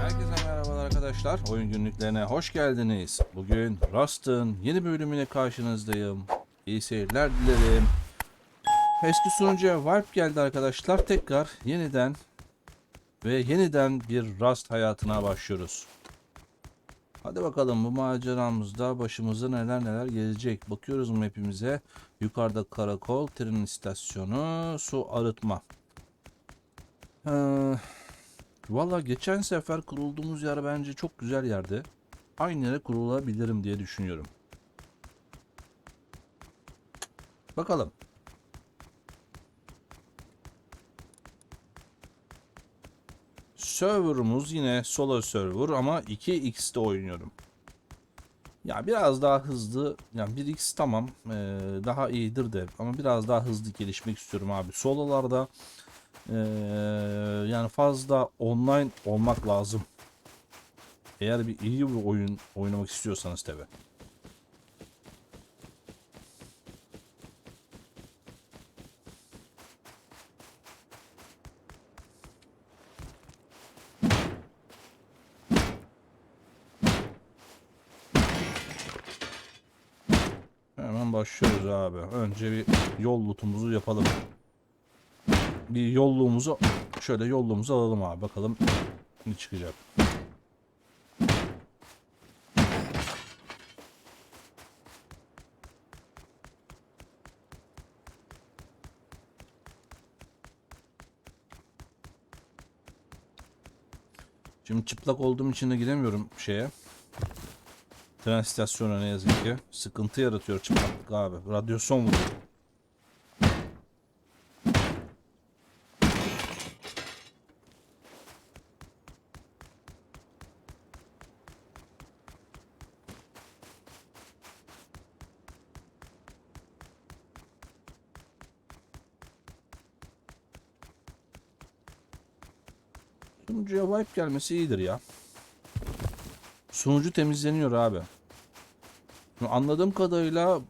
Herkese merhabalar arkadaşlar. Oyun günlüklerine hoş geldiniz. Bugün Rust'ın yeni bölümüne karşınızdayım. İyi seyirler dilerim. Eski sunucuya Warp geldi arkadaşlar. Tekrar yeniden ve yeniden bir Rust hayatına başlıyoruz. Hadi bakalım bu maceramızda başımıza neler neler gelecek. Bakıyoruz map'imize. Yukarıda karakol, tren istasyonu, su arıtma. Ee, Valla geçen sefer kurulduğumuz yer bence çok güzel yerde. Aynı yere kurulabilirim diye düşünüyorum. Bakalım. Server'ımız yine solo server ama 2x'te oynuyorum. Ya biraz daha hızlı, yani 1x tamam ee, daha iyidir de ama biraz daha hızlı gelişmek istiyorum abi. Sololarda ee, yani fazla online olmak lazım. Eğer bir iyi bir oyun oynamak istiyorsanız tabi. Hemen başlıyoruz abi. Önce bir yol lootumuzu yapalım bir yolluğumuzu şöyle yolluğumuzu alalım abi bakalım ne çıkacak. Şimdi çıplak olduğum için de gidemiyorum şeye. Tren istasyonuna ne yazık ki. Sıkıntı yaratıyor çıplaklık abi. Radyasyon vuruyor. Gelmesi iyidir ya. Sunucu temizleniyor abi. Anladığım kadarıyla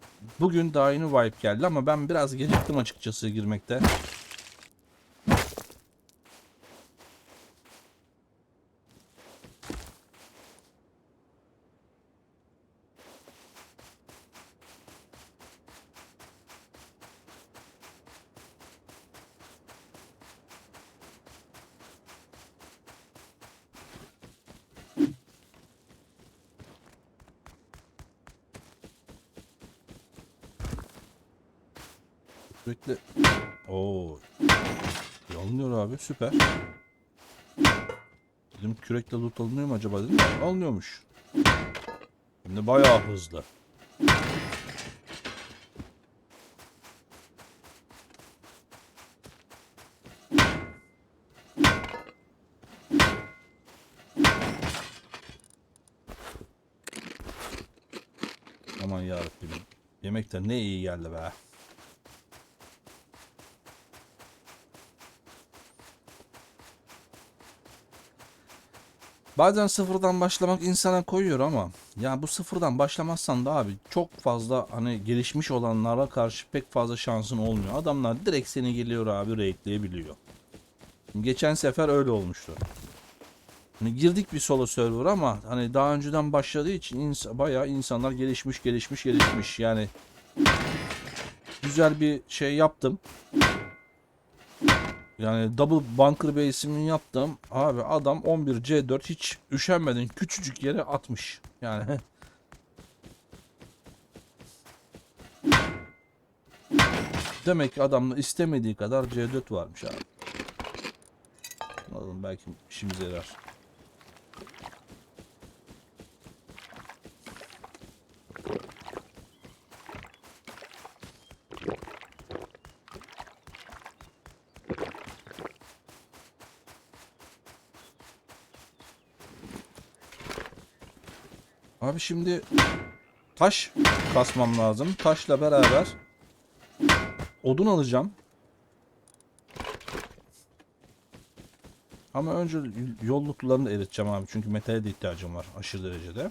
bugün daha yeni wipe geldi ama ben biraz geciktim açıkçası girmekte. Sürekli... Oo. Alınıyor abi süper. Dedim kürekle loot alınıyor mu acaba dedim. Alınıyormuş. Hem de bayağı hızlı. Aman yarabbim. Yemek de ne iyi geldi be. Bazen sıfırdan başlamak insana koyuyor ama ya bu sıfırdan başlamazsan da abi çok fazla hani gelişmiş olanlara karşı pek fazla şansın olmuyor. Adamlar direkt seni geliyor abi raidleyebiliyor. Geçen sefer öyle olmuştu. Hani girdik bir solo server ama hani daha önceden başladığı için ins bayağı insanlar gelişmiş gelişmiş gelişmiş yani güzel bir şey yaptım. Yani double bunker base'imi yaptım. Abi adam 11 C4 hiç üşenmeden küçücük yere atmış. Yani Demek ki adamın istemediği kadar C4 varmış abi. Alalım belki işimize yarar. Abi şimdi taş kasmam lazım. Taşla beraber odun alacağım. Ama önce yolluklarını da eriteceğim abi. Çünkü metale de ihtiyacım var aşırı derecede.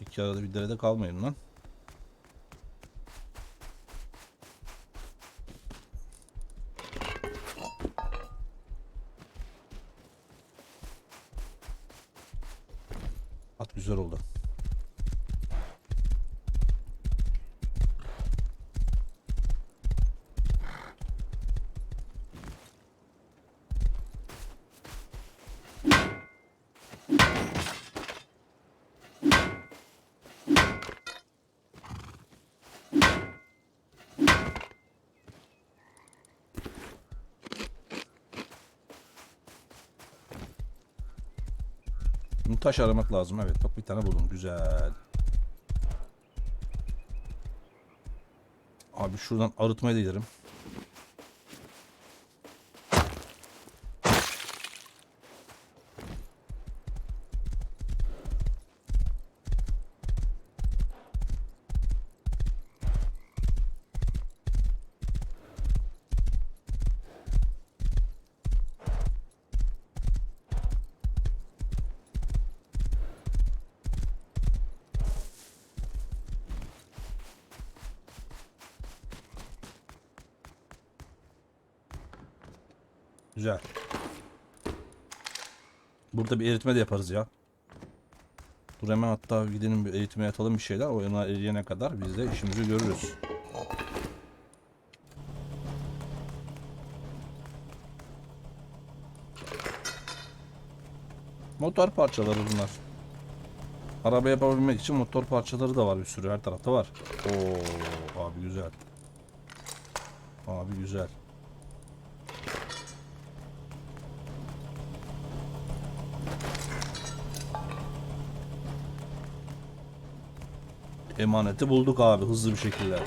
İki arada bir derede kalmayın lan. Güzel oldu. Şimdi taş aramak lazım. Evet bak bir tane buldum. Güzel. Abi şuradan arıtmaya da giderim. Güzel. Burada bir eritme de yaparız ya. Dur hemen hatta gidelim bir eritmeye atalım bir şeyler. O yana eriyene kadar biz de işimizi görürüz. Motor parçaları bunlar. Araba yapabilmek için motor parçaları da var bir sürü her tarafta var. Oo abi güzel. Abi güzel. Emaneti bulduk abi hızlı bir şekilde.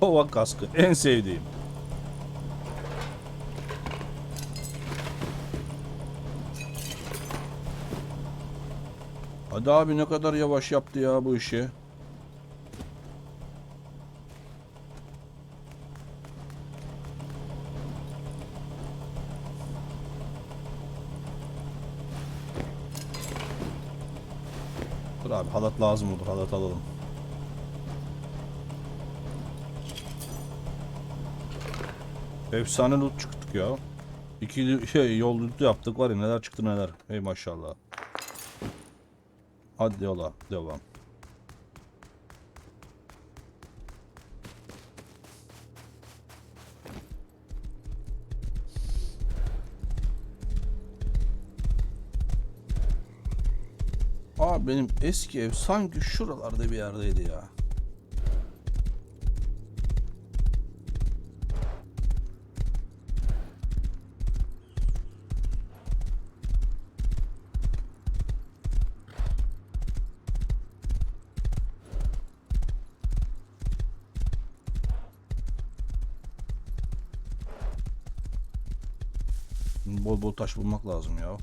Kova kaskı en sevdiğim. Hadi abi ne kadar yavaş yaptı ya bu işi. Dur abi halat lazım olur halat alalım. Efsane loot çıktık ya. İki şey yol loot yaptık var ya neler çıktı neler. Hey maşallah. Hadi yola devam. Aa benim eski ev sanki şuralarda bir yerdeydi ya. Bol bol taş bulmak lazım ya.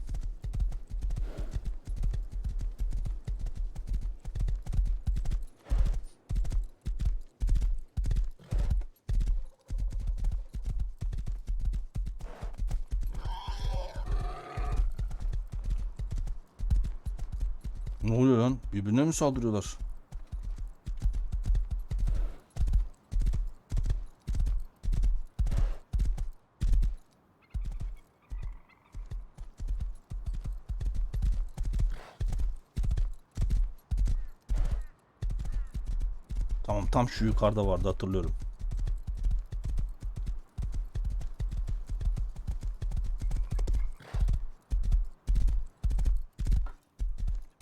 Ne oluyor lan? Birbirine mi saldırıyorlar? Tamam tam şu yukarıda vardı hatırlıyorum.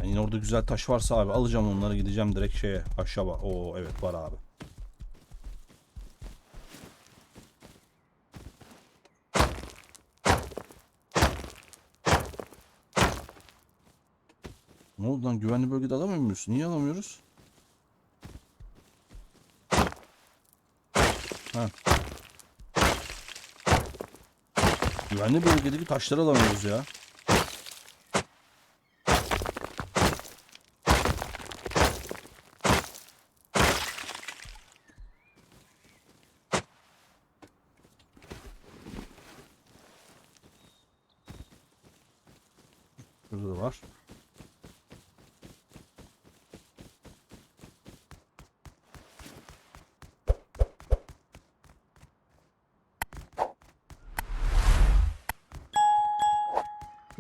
Yani orada güzel taş varsa abi alacağım onları gideceğim direkt şeye aşağı. Oo evet var abi. Ne oldu lan güvenli bölgede alamıyor muyuz? Niye alamıyoruz? Ha. Güvenli bölgedeki taşları alamıyoruz ya. Burada da var.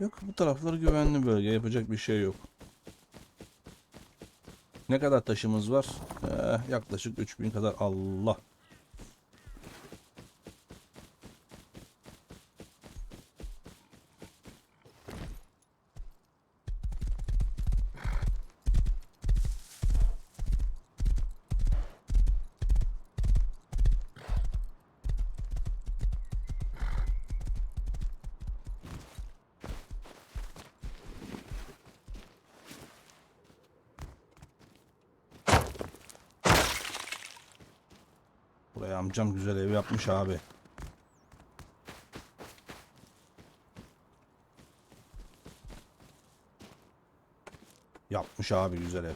Yok bu tarafları güvenli bölge yapacak bir şey yok. Ne kadar taşımız var? Eh, yaklaşık 3000 kadar. Allah. Buraya amcam güzel ev yapmış abi. Yapmış abi güzel ev.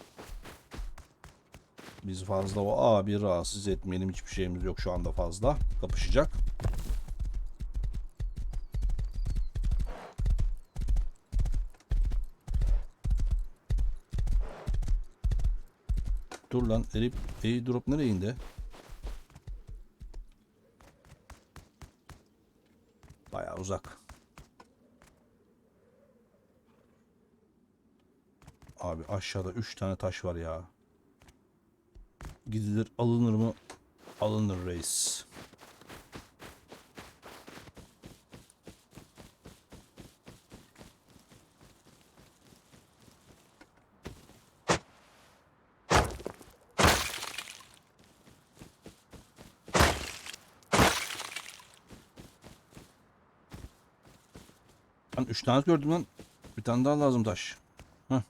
Biz fazla o abi rahatsız etmeyelim. Hiçbir şeyimiz yok şu anda fazla. Kapışacak. Dur lan erip drop nereye indi? Bayağı uzak. Abi aşağıda 3 tane taş var ya. Gidilir alınır mı? Alınır reis. Ben 3 tane gördüm lan. Bir tane daha lazım taş. Heh.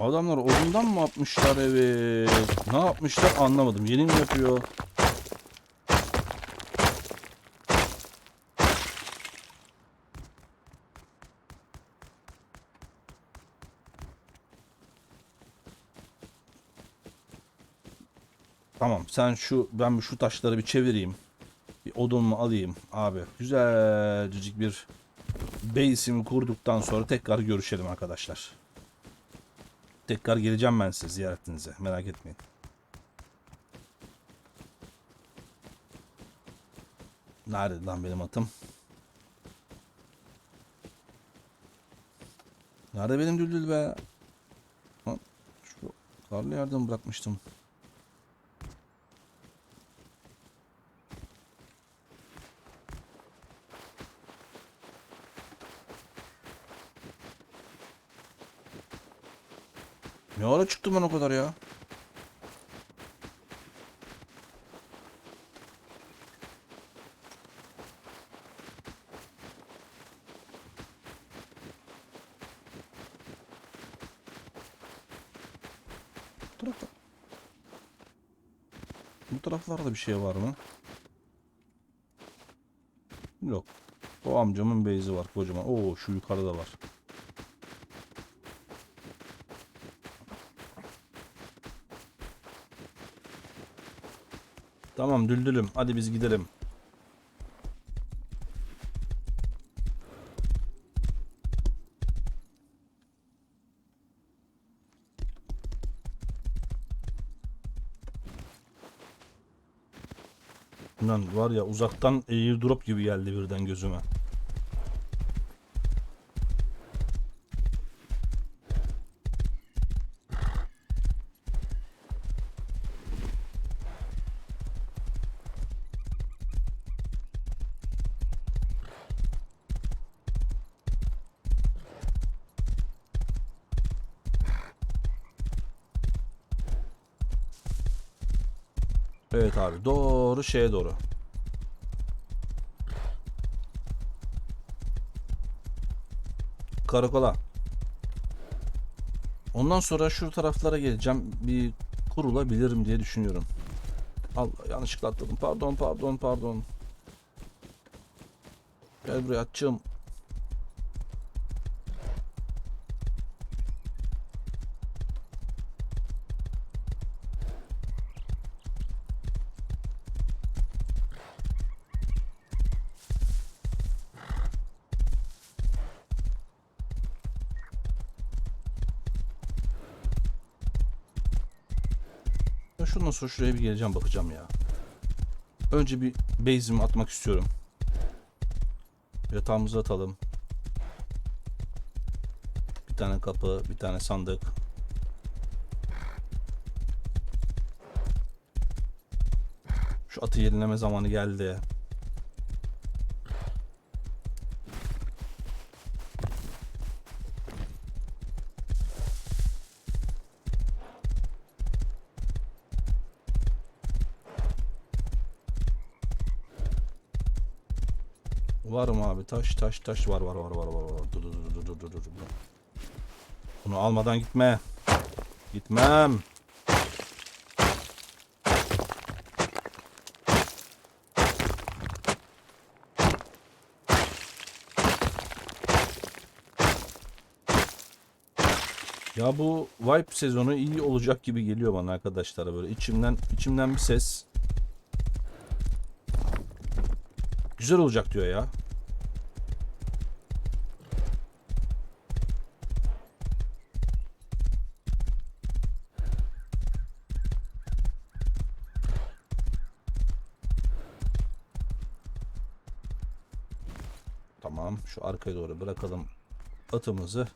Adamlar odundan mı atmışlar evi? Ne yapmışlar anlamadım. Yeni mi yapıyor? Tamam sen şu ben şu taşları bir çevireyim. Odunumu alayım abi. Güzelcik bir base'imi kurduktan sonra tekrar görüşelim arkadaşlar. Tekrar geleceğim ben size ziyaretinize. Merak etmeyin. Nerede lan benim atım? Nerede benim düldül be? Şu karlı yerden bırakmıştım. Ne ara çıktım ben o kadar ya? Bu taraflarda bir şey var mı? Yok. O amcamın beyzi var kocaman. Oo şu yukarıda var. Tamam düldülüm. Hadi biz gidelim. Lan var ya uzaktan airdrop gibi geldi birden gözüme. Evet abi doğru şeye doğru. Karakola. Ondan sonra şu taraflara geleceğim. Bir kurulabilirim diye düşünüyorum. Allah yanlışlıkla atladım. Pardon pardon pardon. Gel buraya atçım. Şundan sonra şuraya bir geleceğim bakacağım ya. Önce bir base'imi atmak istiyorum. Yatağımızı atalım. Bir tane kapı, bir tane sandık. Şu atı yenileme zamanı geldi. Abi? Taş taş taş var var var var var var. Dur dur dur dur dur dur. Bunu almadan gitme. Gitmem. Ya bu Vibe sezonu iyi olacak gibi geliyor bana arkadaşlar böyle içimden içimden bir ses güzel olacak diyor ya. Tamam şu arkaya doğru bırakalım atımızı.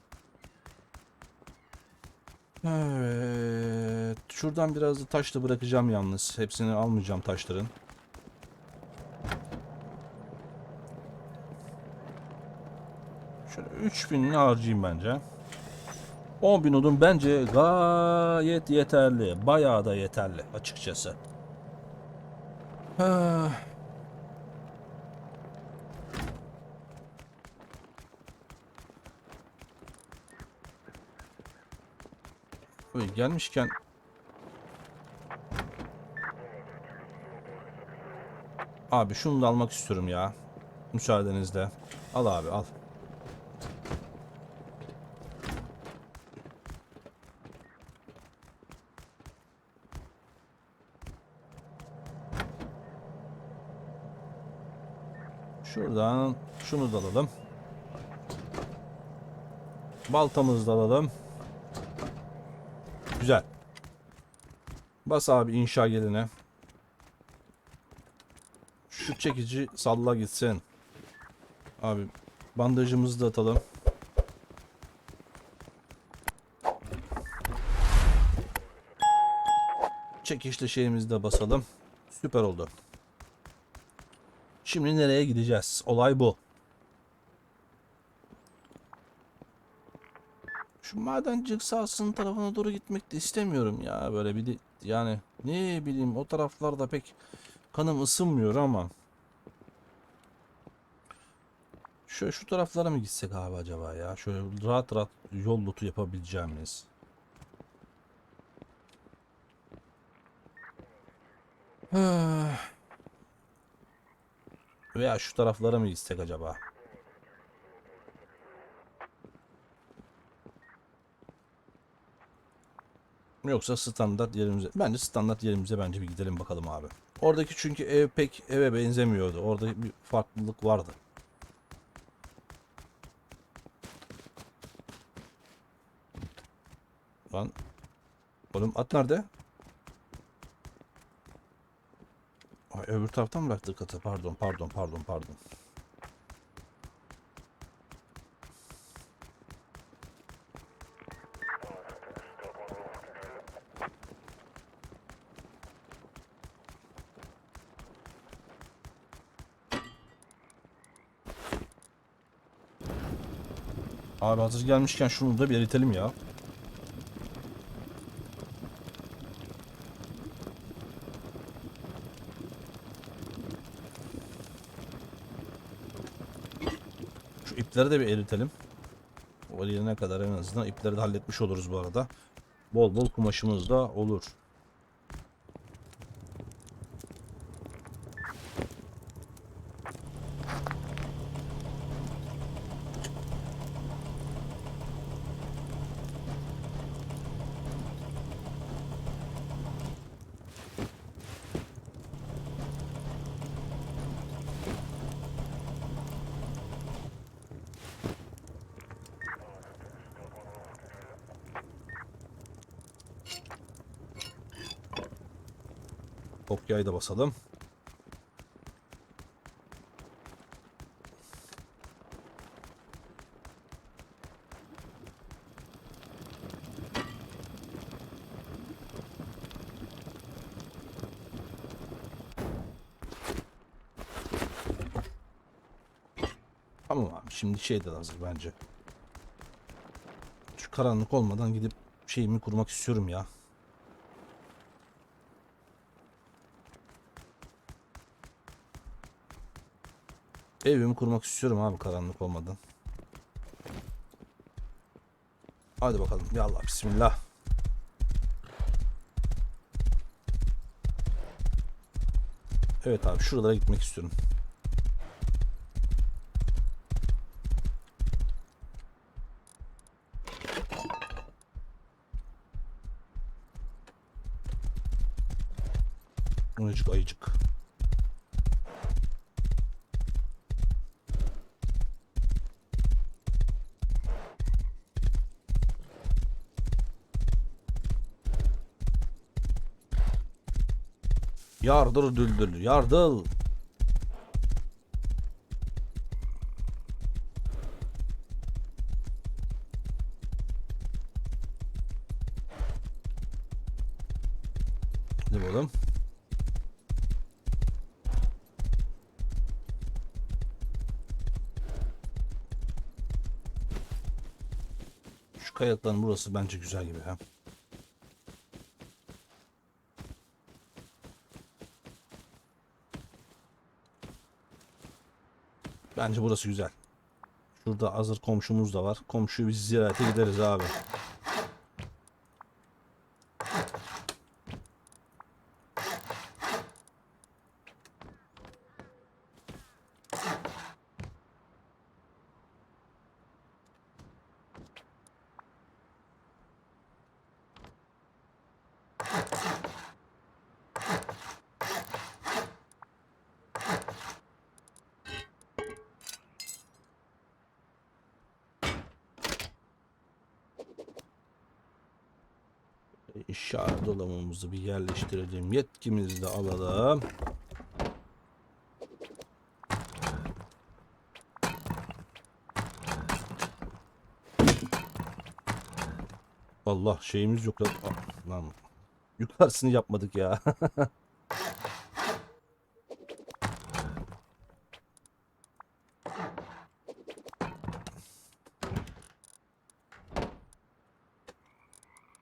Evet. Şuradan biraz da taş da bırakacağım yalnız. Hepsini almayacağım taşların. Şöyle 3000'ini harcayayım bence. 10.000 odun bence gayet yeterli. Bayağı da yeterli açıkçası. Ah. Böyle gelmişken Abi şunu da almak istiyorum ya. Müsaadenizle. Al abi al. Şuradan şunu da alalım. Baltamızı da alalım. Güzel. Bas abi inşa geline. Şu çekici salla gitsin. Abi bandajımızı da atalım. Çekişli şeyimizi de basalım. Süper oldu. Şimdi nereye gideceğiz? Olay bu. Şu madencilik sahasının tarafına doğru gitmek de istemiyorum ya. Böyle bir de yani ne bileyim o taraflarda pek kanım ısınmıyor ama. Şöyle şu taraflara mı gitsek abi acaba ya? Şöyle rahat rahat yol lutu yapabileceğimiz. Veya şu taraflara mı gitsek acaba? Yoksa standart yerimize. Bence standart yerimize bence bir gidelim bakalım abi. Oradaki çünkü ev pek eve benzemiyordu. Orada bir farklılık vardı. Lan. Oğlum at nerede? Ay, öbür taraftan mı bıraktık atı? Pardon, pardon, pardon, pardon. Abi hazır gelmişken şunu da bir eritelim ya. Şu ipleri de bir eritelim. O eriyene kadar en azından ipleri de halletmiş oluruz bu arada. Bol bol kumaşımız da olur. Da basalım. Tamam abi şimdi şey de hazır bence. Şu karanlık olmadan gidip şeyimi kurmak istiyorum ya. Evimi kurmak istiyorum abi karanlık olmadan. Hadi bakalım. Ya Allah bismillah. Evet abi şuralara gitmek istiyorum. Ayıcık ayıcık. Yardır düldül, yardır. Hadi bakalım. Şu kayalıkların burası bence güzel gibi ha. Bence burası güzel. Şurada hazır komşumuz da var. Komşuyu biz ziyarete gideriz abi. Dolabımızı bir yerleştirelim. Yetkimizi de alalım. Allah şeyimiz yok lan. Ah, Lan yukarısını yapmadık ya.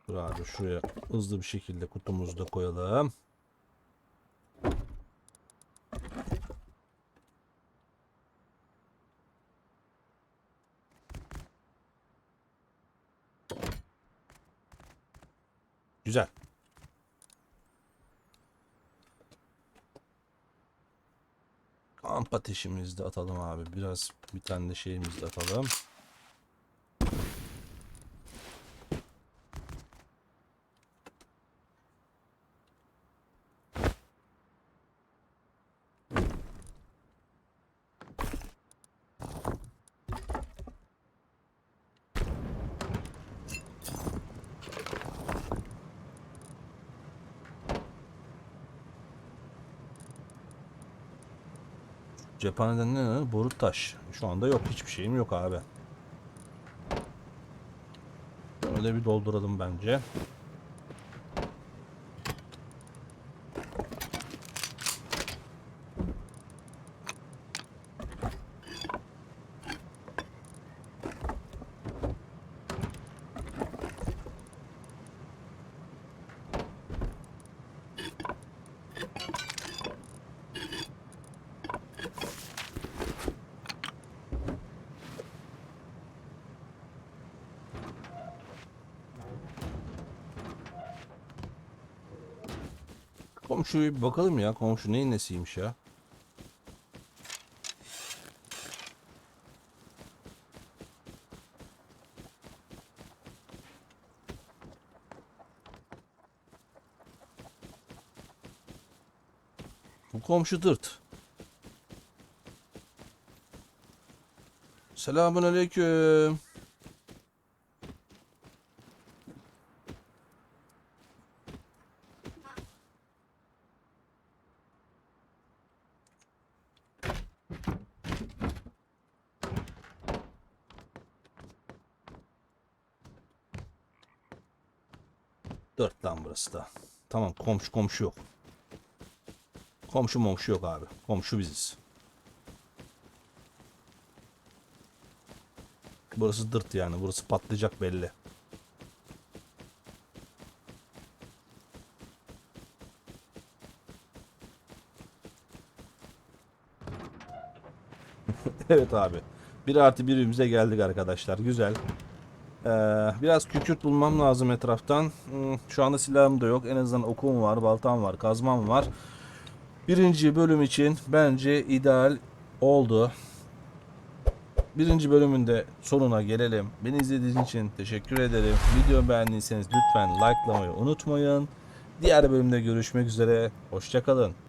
Dur abi şuraya hızlı bir şekilde kutumuzu da koyalım. Güzel. Kamp ateşimizi de atalım abi. Biraz bir tane de şeyimizi de atalım. Cephaneden ne? Borut taş. Şu anda yok. Hiçbir şeyim yok abi. Öyle bir dolduralım bence. Komşuya bir bakalım ya. Komşu neyin nesiymiş ya. Bu komşu dırt. Selamun aleyküm. Dört lan burası da. Tamam komşu komşu yok. Komşu momşu yok abi. Komşu biziz. Burası dırt yani. Burası patlayacak belli. evet abi. Bir artı birimize geldik arkadaşlar. Güzel. Ee, biraz kükürt bulmam lazım etraftan. Hmm, Şu anda silahım da yok. En azından okum var, baltam var, kazmam var. Birinci bölüm için bence ideal oldu. Birinci bölümün de sonuna gelelim. Beni izlediğiniz için teşekkür ederim. Videomu beğendiyseniz lütfen likelamayı unutmayın. Diğer bölümde görüşmek üzere. Hoşçakalın.